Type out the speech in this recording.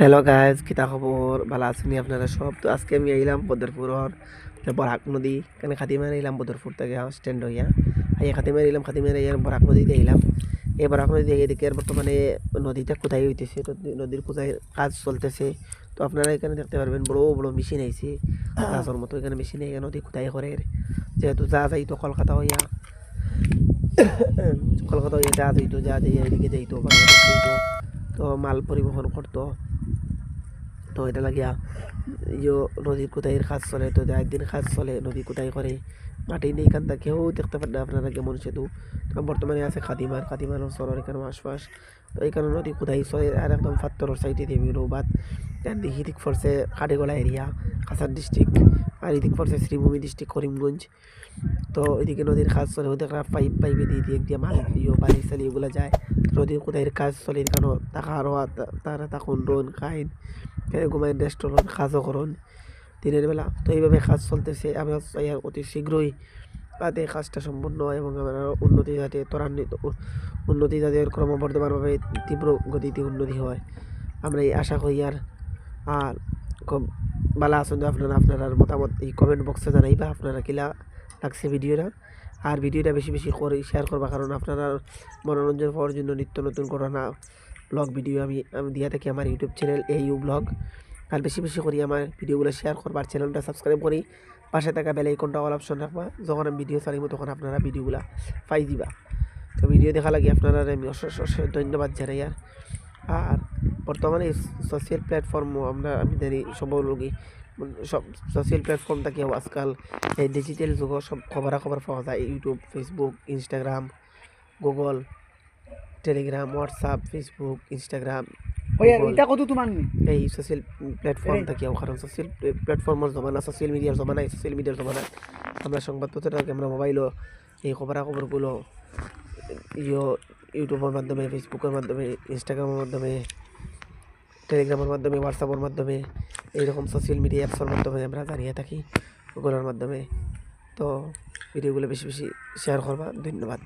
Hello guys কিতা খবর ভালো আছেন আপনারা সব তো আজকে আমি আইলাম বদরপুরর বরাক নদী এখানে খাতিমার আইলাম বদরপুর থেকে স্ট্যান্ড হইয়া আইয়া খাতিমার আইলাম খাতিমার আইয়া বরাক নদীতে এলাম এই বরাক নদীতে এদিকে বর্তমানে নদীটা কোথায় হইতেছে নদী- নদীর কোথায় কাজ চলতেছে তো আপনারা এখানে দেখতে পারবেন বড় বড় মেশিন আইছে গাছের মতো এখানে মেশিন আইয়া নদী কোথায় করে যেহেতু যা যাইতো কলকাতা হইয়া কলকাতা হইয়া যা যাইতো যা যাইয়া এদিকে যাইতো তো মাল পরিবহন করতো তো এটা লাগিয়া ইয়ো নদীর কোথায় কাজ চলে, তো একদিন কাজ চলে নদী কোথায় করে মাটি নেই কান্দা কেউ দেখতে পারে না আপনারা কেমন সেতু তো। বর্তমানে আছে খাদিমার খাদিমার সরর এখানে আশপাশ। তো এখানে নদী কোথায় চলে আর একদম ফাত্তর সাইডে দেবী নৌবাদ দিকে দিক পড়ছে খাটেগোলা এরিয়া কাছাড় ডিস্ট্রিক্ট আর এদিক পড়ছে শ্রীভূমি ডিস্ট্রিক্ট করিমগঞ্জ তো এদিকে নদীর কাজ চলে ওদের পাইপ পাইপে দিয়ে দিয়ে দিয়ে মাল ইয়ে বালি সালি এগুলো যায়। নদীর কোথায় কাজ চলে কেন টাকা আরও তারা তখন রোন খাইন ঘুমাই রেস্টুরেন্ট কাজও করুন। দিনের বেলা, তো এইভাবে কাজ চলতেছে। আমরা অতি শীঘ্রই যাতে কাজটা সম্পূর্ণ হয় এবং আমরা উন্নতি যাতে, ত্বরান্বিত উন্নতি যাতে ক্রমবর্ধমানভাবে তীব্র গতিতে উন্নতি হয়। আমরা এই আশা করি আর আর খুব ভালো আছেন যে আপনারা আপনারা মতামত এই কমেন্ট বক্সে জানাইবা, আপনারা কিলা লাগছে ভিডিওটা। আর ভিডিওটা বেশি বেশি করে শেয়ার করবা, কারণ আপনারা মনোরঞ্জন পাওয়ার জন্য নিত্য নতুন ঘটনা ব্লগ ভিডিও আমি আমি দিয়া থাকি আমার ইউটিউব চ্যানেল এই ইউ ব্লগ আর বেশি বেশি করি আমার ভিডিওগুলো শেয়ার করবার চ্যানেলটা সাবস্ক্রাইব করি। পাশে থাকা বেল আইকনটা অল অপশন রাখবা। যখন আমি ভিডিও চালিব তখন আপনারা ভিডিওগুলো পাই দিবা। তো ভিডিও দেখা লাগে আপনারা, আমি অশেষ অশেষ ধন্যবাদ জানাই আর বর্তমানে সোশ্যাল প্ল্যাটফর্ম আমরা আমি জানি সব সোশ্যাল প্ল্যাটফর্ম থাকি আজকাল এই ডিজিটাল যুগ সব খবরাখবর পাওয়া যায়। YouTube Facebook Instagram Google Telegram WhatsApp Facebook Instagram এটা কত তোমার এই সোশ্যাল প্ল্যাটফর্ম থাকিও কারণ সোশ্যাল প্ল্যাটফর্মের জমানা সোশ্যাল মিডিয়ার জমানা সোশ্যাল মিডিয়ার জমানা আমরা সংবাদপত্রটাকে আমরা মোবাইলও এই খবরাখবরগুলো ইউটিউবের মাধ্যমে ফেসবুকের মাধ্যমে ইনস্টাগ্রামের মাধ্যমে টেলিগ্রামের মাধ্যমে হোয়াটসঅ্যাপের মাধ্যমে, এইরকম সোশ্যাল মিডিয়া অ্যাপসের মাধ্যমে আমরা জানিয়ে থাকি ওগুলোর মাধ্যমে। তো ভিডিওগুলো বেশি বেশি শেয়ার করবা। ধন্যবাদ।